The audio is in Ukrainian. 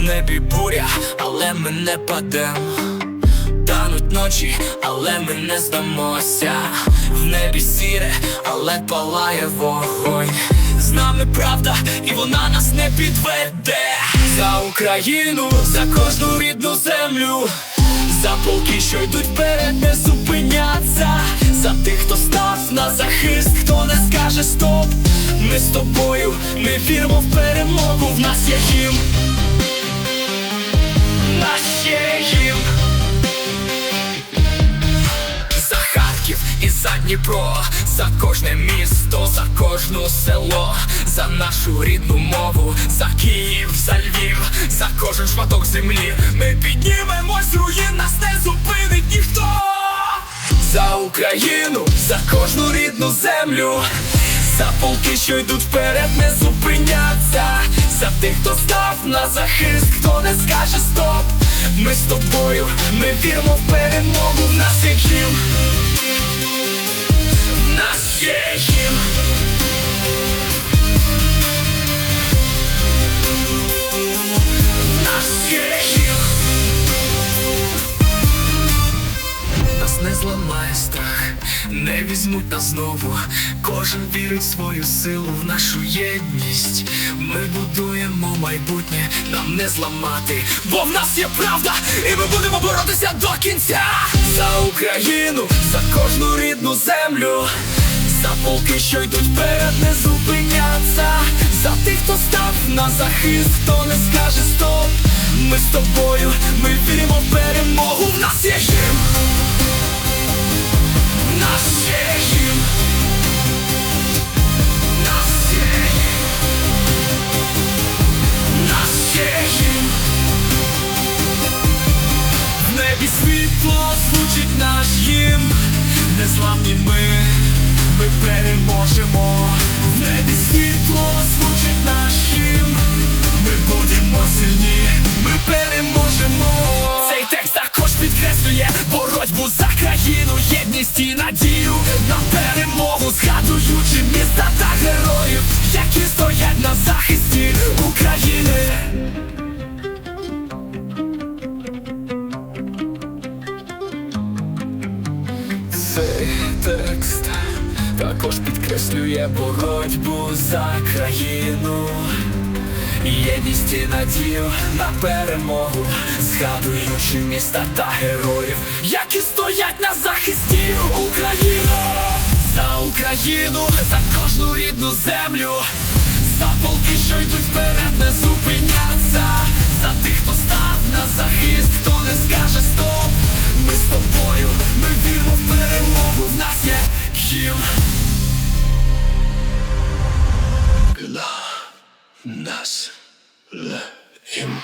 небі буря, але ми не падем. Тануть ночі, але ми не здамося. В небі сіре, але палає вогонь. З нами правда, і вона нас не підведе. За Україну, за кожну рідну землю. За полки, що йдуть вперед, не зупиняться. За тих, хто став на захист, хто не скаже стоп. Ми з тобою, ми віримо в перемогу. В нас є гімн. Дніпро, за кожне місто, за кожне село, за нашу рідну мову, за Київ, за Львів, за кожен шматок землі. Ми піднімемось руїн, нас не зупинить ніхто. За Україну, за кожну рідну землю, за полки, що йдуть вперед, не зупиняться, за тих, хто став на захист, хто не скаже стоп. Ми з тобою, ми віримо в перемогу, в нас є гімн. Нас не зламає страх, не візьмуть нас знову. Кожен вірить свою силу, в нашу єдність. Ми будуємо майбутнє, нам не зламати, бо в нас є правда, і ми будемо боротися до кінця. За Україну, за кожну рідну землю, за полки, що йдуть вперед, не зупиняться. За тих, хто став на захист, хто не скаже стоп. Ми з тобою, ми віримо в перемогу, в нас є гімн. Гімн. Нас є гімн. В небі світло звучить наш гімн. Незламні ми переможемо. В небі світло звучить наш гімн. Ми будемо сильні, ми переможемо. Цей текст також підкреслює боротьбу за країну, єдність і надію на перемогу, згадуючи міста та героїв, які стоять на захисті України. Цей текст також підкреслює боротьбу за країну. Єдність і надію на перемогу, згадуючи міста та героїв, які стоять на захисті України. За Україну, за кожну рідну землю, за полки, що йдуть вперед, не Нас лем.